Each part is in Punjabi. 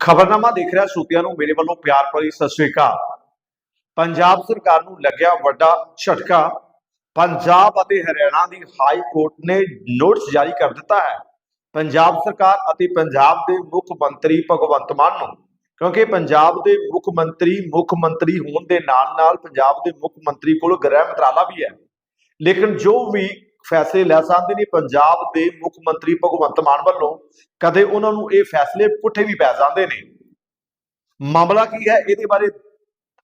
ਖਬਰਨਾਮਾ ਦੇਖ ਰਿਹਾ ਸਰੋਤਿਆਂ ਨੂੰ, ਮੇਰੇ ਵੱਲੋਂ ਪਿਆਰ ਭਰੀ ਸਤਿ ਸ੍ਰੀ ਅਕਾਲ। ਪੰਜਾਬ ਸਰਕਾਰ ਨੂੰ ਲੱਗਿਆ ਵੱਡਾ ਝਟਕਾ। ਪੰਜਾਬ ਅਤੇ ਹਰਿਆਣਾ ਦੀ ਹਾਈ ਕੋਰਟ ਨੇ ਨੋਟਿਸ ਜਾਰੀ ਕਰ ਦਿੱਤਾ ਹੈ। ਪੰਜਾਬ ਸਰਕਾਰ ਅਤੇ ਪੰਜਾਬ ਦੇ ਮੁੱਖ ਮੰਤਰੀ ਭਗਵੰਤ ਮਾਨ ਨੂੰ, ਕਿਉਂਕਿ ਪੰਜਾਬ ਦੇ ਮੁੱਖ ਮੰਤਰੀ ਮੁੱਖ ਮੰਤਰੀ ਹੋਣ ਦੇ ਨਾਲ ਨਾਲ ਪੰਜਾਬ ਦੇ ਮੁੱਖ ਮੰਤਰੀ ਕੋਲ ਗ੍ਰਹਿ ਮੰਤਰਾਲਾ ਵੀ ਹੈ। ਲੇਕਿਨ ਜੋ ਵੀ ਫੈਸਲੇ ਲੈ ਸਕਦੇ ਨੇ। ਪੰਜਾਬ ਦੇ ਮੁੱਖ ਮੰਤਰੀ ਭਗਵੰਤ ਮਾਨ ਵੱਲੋਂ ਕਦੇ ਉਹਨਾਂ ਨੂੰ ਇਹ ਫੈਸਲੇ ਪੁੱਠੇ ਵੀ ਪੈ ਜਾਂਦੇ ਨੇ। ਮਾਮਲਾ ਕੀ ਹੈ? ਇਹਦੇ ਬਾਰੇ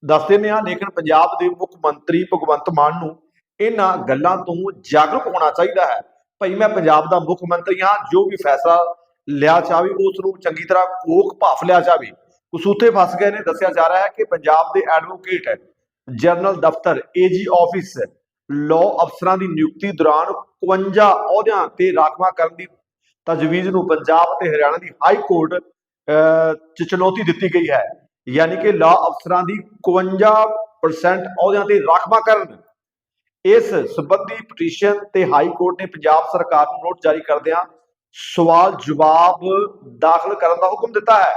ਦੱਸ ਦਿੰਦੇ ਹਾਂ। ਲੇਕਿਨ ਪੰਜਾਬ ਦੇ ਮੁੱਖ ਮੰਤਰੀ ਭਗਵੰਤ ਮਾਨ ਨੂੰ ਇਹਨਾਂ ਗੱਲਾਂ ਤੋਂ ਜਾਗਰੂਕ ਹੋਣਾ ਚਾਹੀਦਾ ਹੈ। ਭਈ ਮੈਂ ਪੰਜਾਬ ਦਾ ਮੁੱਖ ਮੰਤਰੀ ਹਾਂ, ਜੋ ਵੀ ਫੈਸਲਾ ਲਿਆ ਜਾਵੇ, ਉਸ ਨੂੰ ਚੰਗੀ ਤਰ੍ਹਾਂ ਕੋਕ ਭਾਫ ਲਿਆ ਜਾਵੇ। ਕਸੂਤੇ ਫਸ ਗਏ ਨੇ। ਦੱਸਿਆ ਜਾ ਰਿਹਾ ਹੈ ਕਿ ਪੰਜਾਬ ਦੇ ਐਡਵੋਕੇਟ ਜਨਰਲ ਦਫ਼ਤਰ ਏਜੀ ਆਫਿਸ ਲਾਅ ਅਫਸਰਾਂ ਦੀ ਨਿਯੁਕਤੀ ਦੌਰਾਨ 52 ਅਹੁਦਿਆਂ ਤੇ ਰਾਖਵਾਂ ਕਰਨ ਦੀ ਤਜਵੀਜ਼ ਨੂੰ ਪੰਜਾਬ ਅਤੇ ਹਰਿਆਣਾ ਦੀ ਹਾਈ ਕੋਰਟ 'ਚ ਚੁਣੌਤੀ ਦਿੱਤੀ ਗਈ ਹੈ। ਯਾਨੀ ਕਿ ਲਾਅ ਅਫਸਰਾਂ ਦੀ 51% ਅਹੁਦਿਆਂ ਤੇ ਰਾਖਵਾਂ ਕਰਨ। ਇਸ ਸੰਬੰਧੀ ਪਟੀਸ਼ਨ ਤੇ ਹਾਈ ਕੋਰਟ ਨੇ ਪੰਜਾਬ ਸਰਕਾਰ ਨੂੰ ਨੋਟ ਜਾਰੀ ਕਰਦਿਆਂ ਸਵਾਲ ਜਵਾਬ ਦਾਖਲ ਕਰਨ ਦਾ ਹੁਕਮ ਦਿੱਤਾ ਹੈ।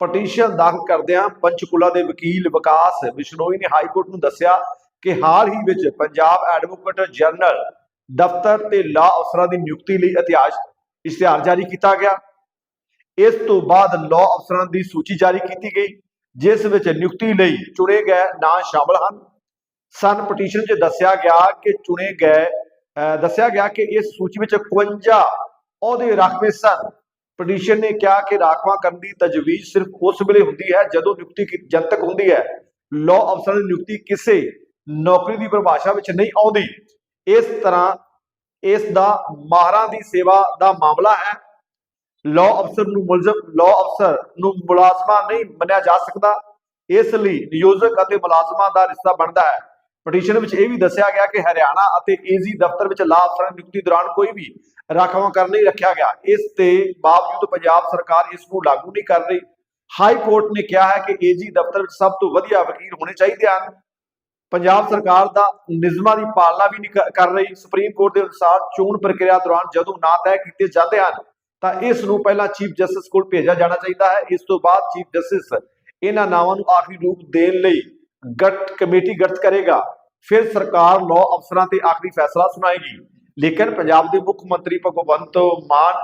ਪਟੀਸ਼ਨ ਦਾਖਲ ਕਰਦਿਆਂ ਪੰਚਕੂਲਾ ਦੇ ਵਕੀਲ ਵਿਕਾਸ ਬਿਸ਼ਨੋਈ ਨੇ ਹਾਈ ਕੋਰਟ ਨੂੰ ਦੱਸਿਆ ਕਿ ਹਾਲ ਹੀ ਵਿੱਚ ਪੰਜਾਬ ਐਡਵੋਕੇਟ ਜਨਰਲ ਦਫ਼ਤਰ ਤੇ ਲਾ ਅਫਸਰਾਂ ਦੀ ਨਿਯੁਕਤੀ ਲਈ ਇਤਿਹਾਸ ਇਸ਼ਤਿਹਾਰ ਜਾਰੀ ਕੀਤਾ ਗਿਆ। ਇਸ ਤੋਂ ਬਾਅਦ ਲਾਅ ਅਫਸਰਾਂ ਦੀ ਸੂਚੀ ਜਾਰੀ ਕੀਤੀ ਗਈ, ਜਿਸ ਵਿੱਚ ਨਿਯੁਕਤੀ ਲਈ ਚੁਣੇ ਗਏ ਨਾਂ ਸ਼ਾਮਲ ਹਨ। ਸਨ ਪਟੀਸ਼ਨ 'ਚ ਦੱਸਿਆ ਗਿਆ ਕਿ ਚੁਣੇ ਗਏ ਦੱਸਿਆ ਗਿਆ ਕਿ ਇਸ ਸੂਚੀ ਵਿੱਚ 51 ਅਹੁਦੇ ਰਾਖਵੇਂ ਸਨ। ਪਟੀਸ਼ਨ ਨੇ ਕਿਹਾ ਕਿ ਰਾਖਵਾਂ ਕਰਨ ਦੀ ਤਜਵੀਜ਼ ਸਿਰਫ ਉਸ ਵੇਲੇ ਹੁੰਦੀ ਹੈ ਜਦੋਂ ਨਿਯੁਕਤੀ ਜਨਤਕ ਹੁੰਦੀ ਹੈ। ਲਾਅ ਅਫਸਰ ਦੀ ਨਿਯੁਕਤੀ ਕਿਸੇ ਨੌਕਰੀ ਦੀ ਪਰਿਭਾਸ਼ਾ ਵਿੱਚ ਨਹੀਂ ਆਉਂਦੀ। ਇਸ ਤਰ੍ਹਾਂ ਇਸ ਦਾ ਮਾਹਰਾਂ ਦੀ ਸੇਵਾ ਦਾ ਮਾਮਲਾ ਹੈ। ਲਾਅ ਅਫਸਰ ਨੂੰ ਮੁਲਜ਼ਮ ਲਾਅ ਅਫਸਰ ਨੂੰ ਮੁਲਾਜ਼ਮਾ ਨਹੀਂ ਮੰਨਿਆ ਜਾ ਸਕਦਾ। ਇਸ ਲਈ ਨਿਯੋਜਕ ਅਤੇ ਮੁਲਾਜ਼ਮਾਂ ਦਾ ਰਿਸ਼ਤਾ ਬਣਦਾ ਹੈ। ਪਟੀਸ਼ਨ ਵਿੱਚ ਇਹ ਵੀ ਦੱਸਿਆ ਗਿਆ ਕਿ ਹਰਿਆਣਾ ਅਤੇ ਏਜੀ ਦਫ਼ਤਰ ਵਿੱਚ ਲਾਅ ਅਫਸਰਾਂ ਨਿਯੁਕਤੀ ਦੌਰਾਨ ਕੋਈ ਵੀ ਰਾਖਵਾਂਕਰਨ ਨਹੀਂ ਰੱਖਿਆ ਗਿਆ। ਇਸ ਤੇ ਬਾਵਜੂਦ ਪੰਜਾਬ ਸਰਕਾਰ ਇਸ ਨੂੰ ਲਾਗੂ ਨਹੀਂ ਕਰ ਰਹੀ। ਹਾਈ ਕੋਰਟ ਨੇ ਕਿਹਾ ਹੈ ਕਿ ਏਜੀ ਦਫ਼ਤਰ ਵਿੱਚ ਸਭ ਤੋਂ ਵਧੀਆ ਵਕੀਲ ਹੋਣੇ ਚਾਹੀਦੇ ਹਨ। ਪੰਜਾਬ ਸਰਕਾਰ ਦਾ ਨਿਯਮਾਂ ਦੀ ਪਾਲਣਾ ਵੀ ਨਹੀਂ ਕਰ ਰਹੀ। ਸੁਪਰੀਮ ਕੋਰਟ ਦੇ ਅਨੁਸਾਰ ਚੋਣ ਪ੍ਰਕਿਰਿਆ ਦੌਰਾਨ ਜਦੋਂ ਨਾਂ ਤੈਅ ਕੀਤੇ ਜਾਂਦੇ ਹਨ, ਤਾਂ ਇਸ ਨੂੰ ਪਹਿਲਾਂ ਚੀਫ ਜਸਟਿਸ ਕੋਲ ਭੇਜਿਆ ਜਾਣਾ ਚਾਹੀਦਾ ਹੈ। ਇਸ ਤੋਂ ਬਾਅਦ ਚੀਫ ਜਸਟਿਸ ਇਹਨਾਂ ਨਾਵਾਂ ਨੂੰ ਆਖਰੀ ਰੂਪ ਦੇਣ ਲਈ ਗਠ, ਕਮੇਟੀ ਗਠਿਤ ਕਰੇਗਾ। ਫਿਰ ਸਰਕਾਰ ਲਾਅ ਅਫਸਰਾਂ ਤੇ ਆਖਰੀ ਫੈਸਲਾ ਸੁਣਾਏਗੀ। ਲੇਕਿਨ ਪੰਜਾਬ ਦੇ ਮੁੱਖ ਮੰਤਰੀ ਭਗਵੰਤ ਮਾਨ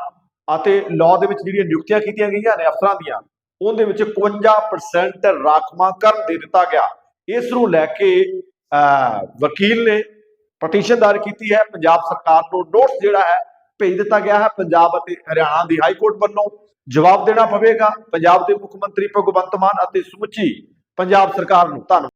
ਅਤੇ ਲਾਅ ਦੇ ਵਿੱਚ ਜਿਹੜੀਆਂ ਨਿਯੁਕਤੀਆਂ ਕੀਤੀਆਂ ਗਈਆਂ ਨੇ ਅਫਸਰਾਂ ਦੀਆਂ, ਉਹਦੇ ਵਿੱਚ 51% ਰਾਖਵਾਂ ਕਰ ਦੇ ਦਿੱਤਾ ਗਿਆ। ਇਸ ਨੂੰ ਲੈ ਕੇ ਅਹ, ਵਕੀਲ ਨੇ ਪਟੀਸ਼ਨ ਦਾਇਰ ਕੀਤੀ ਹੈ। ਪੰਜਾਬ ਸਰਕਾਰ ਨੂੰ ਨੋਟਿਸ ਜਿਹੜਾ ਹੈ ਭੇਜ ਦਿੱਤਾ ਗਿਆ ਹੈ। ਪੰਜਾਬ ਅਤੇ ਹਰਿਆਣਾ ਦੀ ਹਾਈ ਕੋਰਟ ਵੱਲੋਂ ਜਵਾਬ ਦੇਣਾ ਪਵੇਗਾ। ਪੰਜਾਬ ਦੇ ਮੁੱਖ ਮੰਤਰੀ ਭਗਵੰਤ ਮਾਨ ਅਤੇ ਸਮੁੱਚੀ ਪੰਜਾਬ ਸਰਕਾਰ ਨੂੰ ਧੰਨਵਾਦ।